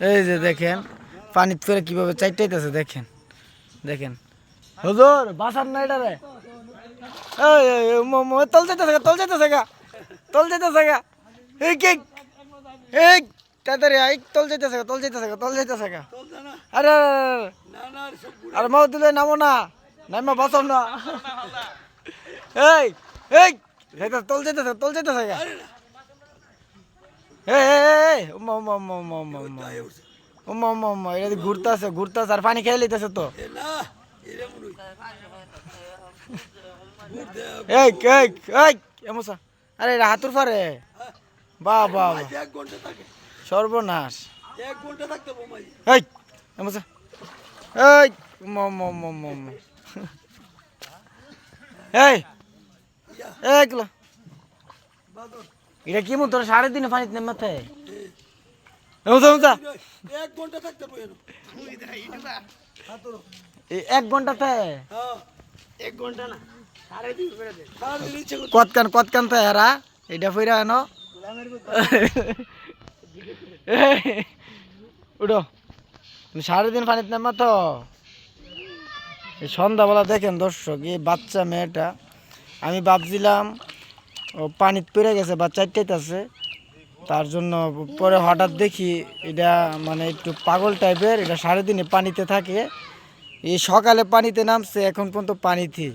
এই যে দেখেন পানি ফেরে কীভাবে চাইটাইতেছে দেখেন দেখেন। হুজুর বাসার না এটা রে? তল যেতেছে তল যেতেছে গা তল যেতেছে গা। এই কে? এই তাড়াতাড়ি আই তল যেতেছে গা তল যেতেছে গা তল যেতেছে গা। আরে আরে, মাও দিলে নামো না নামা বাঁচাও না। এই এই তল যেতেছে তল যেতেছে গা। উম্মা উম্মা উম্মা উম্মা উম্মা উম্মা উম্মা উম্মা উম্মা এটা ঘুরতেছে ঘুরতেছে আর পানি খেয়ে লিতেছে তো। এই এই এই এমসা আরে এটা হাতুর। এক ঘণ্টা থাকে। সর্বনাশ। এই এমসা এই উম্মা উম্মা উম্মা উম্মা উম্মা এই এই গুলো এটা কি মতো সাড়ে তিনে পানিতে মাথায়? এক ঘণ্টা থাকতে এক ঘন্টাতে হ্যাঁ। এক ঘণ্টা না সাড়ে তিন করে দে। সারাদিন কতকান কতকান তো হেরা এটা ফিরা এনো উঠো। তুমি সাড়ে দিন পানিতে নামা তো। এই সন্ধ্যাবেলা দেখেন দর্শক এই বাচ্চা মেয়েটা আমি ভাবছিলাম ও পানিতে পেরে গেছে বা চারটাইতে আছে তার জন্য পরে হঠাৎ দেখি এটা মানে একটু পাগল টাইপের এটা সারাদিনে পানিতে থাকে। এই সকালে পানিতে নামছে, এখন পর্যন্ত পানিতে